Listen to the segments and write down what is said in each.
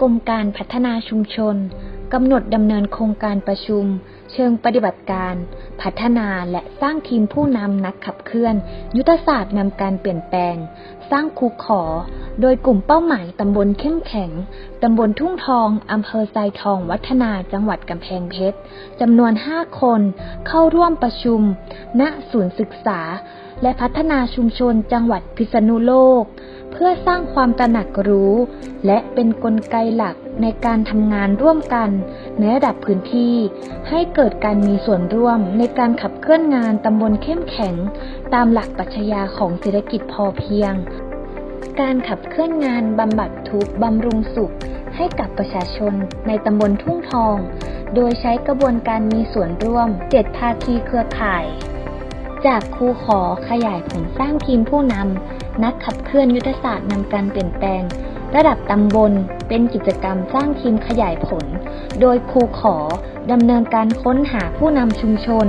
กรมการพัฒนาชุมชน กำหนดดำเนินโครงการประชุม เชิงปฏิบัติการ พัฒนาและสร้างทีมผู้นำนักขับเคลื่อน ยุทธศาสตร์นำการเปลี่ยนแปลง สร้างคูขอ โดยกลุ่มเป้าหมายตำบลเข้มแข็ง ตำบลทุ่งทองอำเภอไซทองวัฒนาจังหวัดกำแพงเพชรจำนวน 5 คน เข้าร่วมประชุม ณศูนย์ศึกษา และพัฒนาชุมชนจังหวัดพิษณุโลก เพื่อสร้างความตระหนักรู้ และเป็นนกลไกหลักในการทำงานร่วมกันในระดับพื้นที่ ให้เกิดการมีส่วนร่วมในการขับเคลื่อนงานตำบลเข้มแข็ง ตามหลักปรัชญาของเศรษฐกิจพอเพียง การขับเคลื่อนงานบำบัดทุกข์บำรุงสุข ให้กับประชาชนในตำบลทุ่งทอง โดยใช้กระบวนการมีส่วนร่วมเจ็ดภาคีเครือข่าย จากครูขอขยายผลสร้างทีมผู้นำนักขับเคลื่อนยุทธศาสตร์นำการเปลี่ยนแปลง ระดับตำบลเป็นกิจกรรมสร้างทีมขยายผล โดยครูขอดำเนินการค้นหาผู้นำชุมชน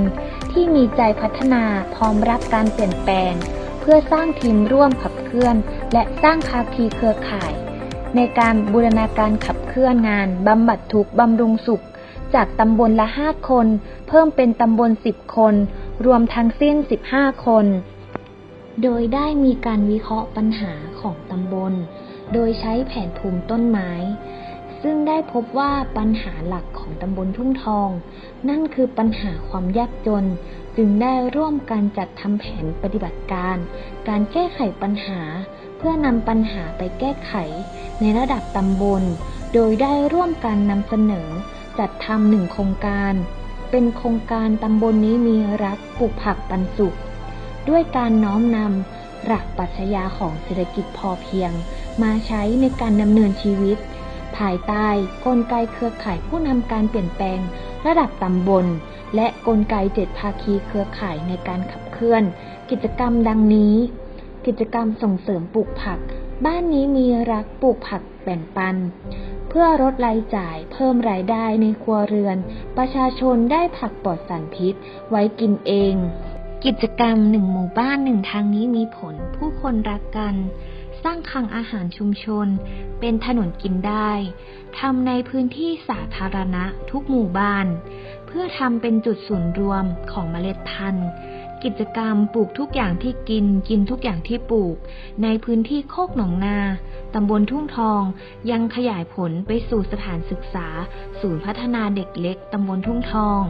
ที่มีใจพัฒนาพร้อมรับการเปลี่ยนแปลง เพื่อสร้างทีมร่วมขับเคลื่อน และสร้างภาคีเครือข่าย ในการบูรณาการขับเคลื่อนงานบำบัดทุกข์บำรุงสุข จากตำบลละ 5 คน เพิ่มเป็นตำบล 10 คน รวมทั้งสิ้น 15 คน โดยได้มีการวิเคราะห์ปัญหาของตำบล โดยใช้แผนภูมิต้นไม้ ซึ่งได้พบว่าปัญหาหลักของตำบลทุ่งทอง นั่นคือปัญหาความยากจน จึงได้ร่วมกันจัดทำแผนปฏิบัติการ การแก้ไขปัญหา เพื่อนำปัญหาไปแก้ไข ในระดับตำบล โดยได้ร่วมกันนำเสนอ จัดทำหนึ่งโครงการ เป็นโครงการตำบลนี้มีรักปลูกผักปันสุข ด้วยการน้อมนำหลักปรัชญาของเศรษฐกิจพอเพียง มาใช้ในการดำเนินชีวิต ภายใต้กลไกเครือข่ายผู้นำการเปลี่ยนแปลง ระดับตำบล และกลไกเจ็ดภาคีเครือข่ายในการขับเคลื่อน กิจกรรมดังนี้ กิจกรรมส่งเสริมปลูกผัก บ้านนี้มีรักปลูกผักแบ่งปัน เพื่อลดรายจ่ายเพิ่มรายได้ในครัวเรือน ประชาชนได้ผักปลอดสารพิษ ไว้กินเอง กิจกรรมหนึ่งหมู่บ้านหนึ่งทางนี้มีผลผู้คนรักกัน สร้างคลังอาหารชุมชน เป็นถนนกินได้ทำในพื้นที่สาธารณะทุกหมู่บ้าน เพื่อทำเป็นจุดศูนย์รวมของเมล็ดพันธุ์ กิจกรรมปลูกทุกอย่างที่กิน กินทุกอย่างที่ปลูก ในพื้นที่โคกหนองนาตำบลทุ่งทอง ยังขยายผลไปสู่สถานศึกษา ศูนย์พัฒนาเด็กเล็กตำบลทุ่งทอง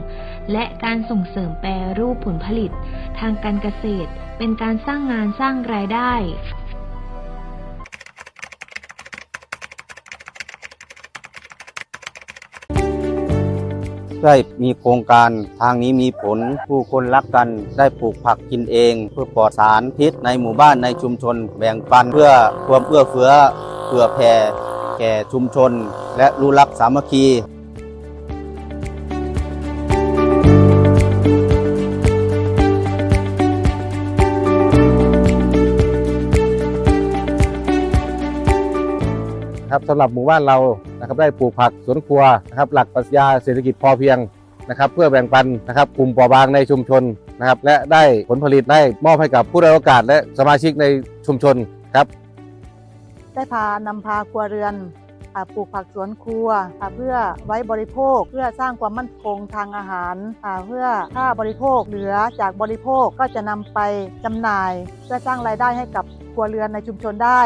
และการส่งเสริมแปรรูปผลผลิต ทางการเกษตร เป็นการสร้างงานสร้างรายได้ ได้มีโครงการทางนี้มีผลผู้คนรักกันได้ปลูกผักกินเอง เพื่อปลอดสารพิษในหมู่บ้านในชุมชน แบ่งปันเพื่อความเอื้อเฟื้อเผื่อแผ่แก่ชุมชน และรู้รักสามัคคี นะครับสำหรับหมู่บ้านเรานะครับได้ปลูกผักสวนครัวนะครับหลักปรัชญาเศรษฐกิจพอเพียงนะครับเพื่อแบ่งปันนะครับกลุ่มเปราะบางในชุมชนนะครับและได้ผลผลิตได้มอบให้กับผู้ได้อยโอกาสและสมาชิกในชุมชนครับได้พานำพาครัวเรือนปลูกผักสวนครัวเพื่อไว้บริโภคเพื่อสร้างความมั่นคงทางอาหารเพื่อถ้าบริโภคเหลือจากบริโภคก็จะนำไปจำหน่าย เพื่อสร้างรายได้ให้กับครัวเรือนในชุมชนได้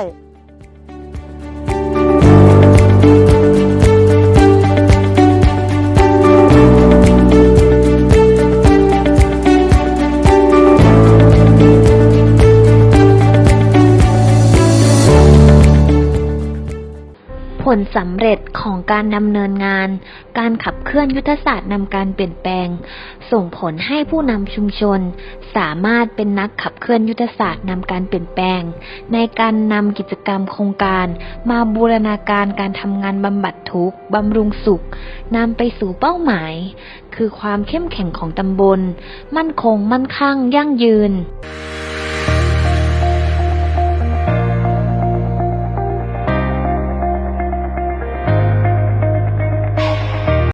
ลสำเร็จของการดำเนินงาน การขับเคลื่อนยุทธศาสตร์นำการเปลี่ยนแปลง ส่งผลให้ผู้นำชุมชน สามารถเป็นนักขับเคลื่อนยุทธศาสตร์นำการเปลี่ยนแปลง ในการนำกิจกรรมโครงการ มาบูรณาการการทำงานบำบัดทุกข์บำรุงสุขนำไปสู่เป้าหมาย คือความเข้มแข็งของตำบล มั่นคงมั่นคั่งยั่งยืน